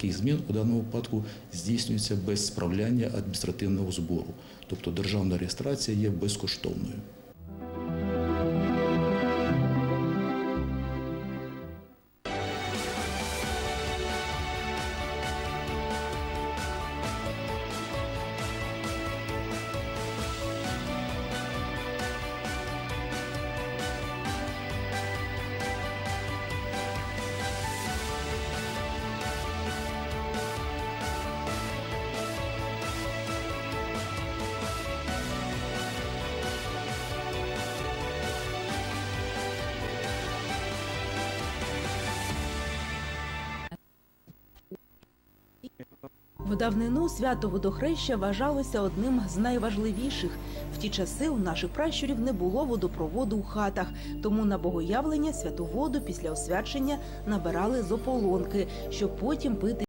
таких змін у даному випадку здійснюється без справляння адміністративного збору. Тобто державна реєстрація є безкоштовною. В давнину свято водохреща вважалося одним з найважливіших. В ті часи у наших пращурів не було водопроводу у хатах, тому на богоявлення святу воду після освячення набирали з ополонки, щоб потім пити.